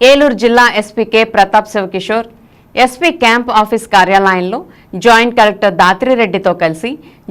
ఏలూరు జిల్లా SP K Pratap Shivakishore SP camp office కార్యాలయంలో joint collector దాత్రిరెడ్డితో కలిసి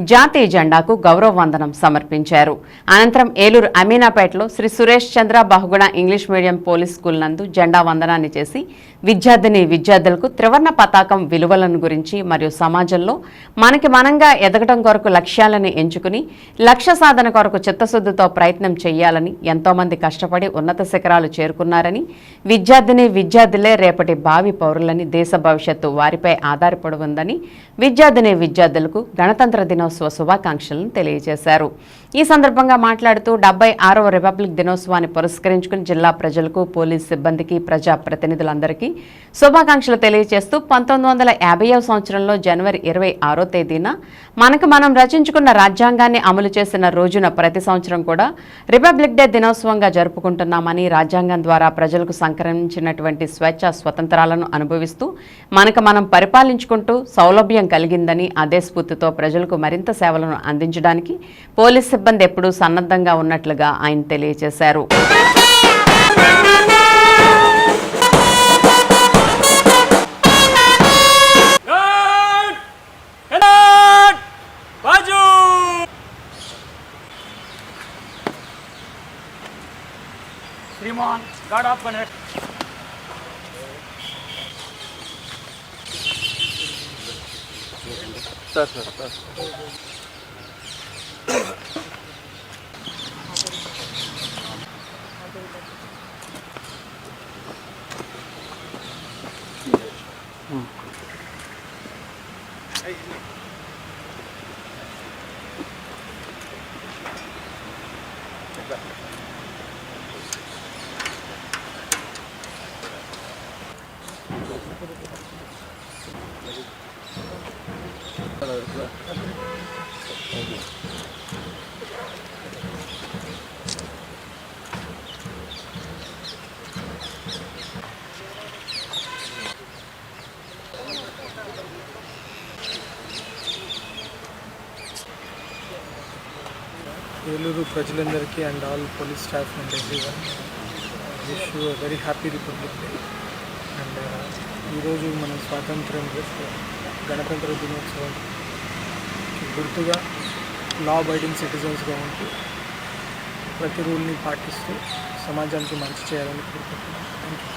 జాతీయ జెండాకు గౌరవ వందనం సమర్పించారు. అనంతరం Eluru అమీనాపేటలో Shri Suresh Chandra Bahuguna English medium police school నందు జెండా వందనాన్ని చేసి విద్యార్థిని విద్యార్థులకు త్రివర్ణ పతాకం విలువలను గురించి మరియు సమాజంలో మనకి మనంగా ఎదగడం కొరకు లక్ష్యాలను ఎంచుకుని లక్ష్య సాధన కొరకు చిత్తశుద్ధితో ప్రయత్నం చేయాలని ఎంతోమంది కష్టపడి ఉన్నత శిఖరాలు చేరుకున్నారని విద్యార్థిని విద్యార్థులే రేపటి భావి పౌరులని దేశ భవిష్యత్తు వారిపై ఆధారపడి ఉందని విద్యార్థిని విద్యార్థులకు గణతంత్ర దినోత్సవ శుభాకాంక్షలను తెలియజేశారు. ఈ సందర్భంగా మాట్లాడుతూ డెబ్బై ఆరవ రిపబ్లిక్ దినోత్సవాన్ని పురస్కరించుకుని జిల్లా ప్రజలకు పోలీస్ సిబ్బందికి ప్రజాప్రతినిధులందరికీ శుభాకాంక్షలు తెలియజేస్తూ పంతొమ్మిది వందల యాభైవ సంవత్సరంలో జనవరి ఇరవై ఆరో తేదీన మనకు మనం రచించుకున్న రాజ్యాంగాన్ని అమలు చేసిన రోజున ప్రతి సంవత్సరం కూడా రిపబ్లిక్ డే దినోత్సవంగా జరుపుకుంటున్నామని రాజ్యాంగం ద్వారా ప్రజలకు సంక్రమించినటువంటి స్వేచ్ఛ స్వతంత్రాలను అనుభవిస్తూ మనకు మనం పరిపాలించుకుంటూ సౌలభ్యం కలిగిందని అదే స్ఫూర్తితో ప్రజలకు మరింత సేవలను అందించడానికి పోలీస్ సిబ్బంది ఎప్పుడూ సన్నద్ధంగా ఉన్నట్లుగా ఆయన తెలియజేశారు Guard! はいあったあった。Thank you. ఏలూరు ప్రజలందరికీ and all police staff and everyone wish you very happy republic day and uh, ఈరోజు మనం స్వాతంత్రం గణతంత్ర దినోత్సవం గుర్తుగా లా అబైడింగ్ సిటిజన్స్గా ఉంటూ ప్రతి రూల్ని పాటిస్తూ సమాజానికి మంచి చేయాలని కోరుకుంటున్నాను. Thank you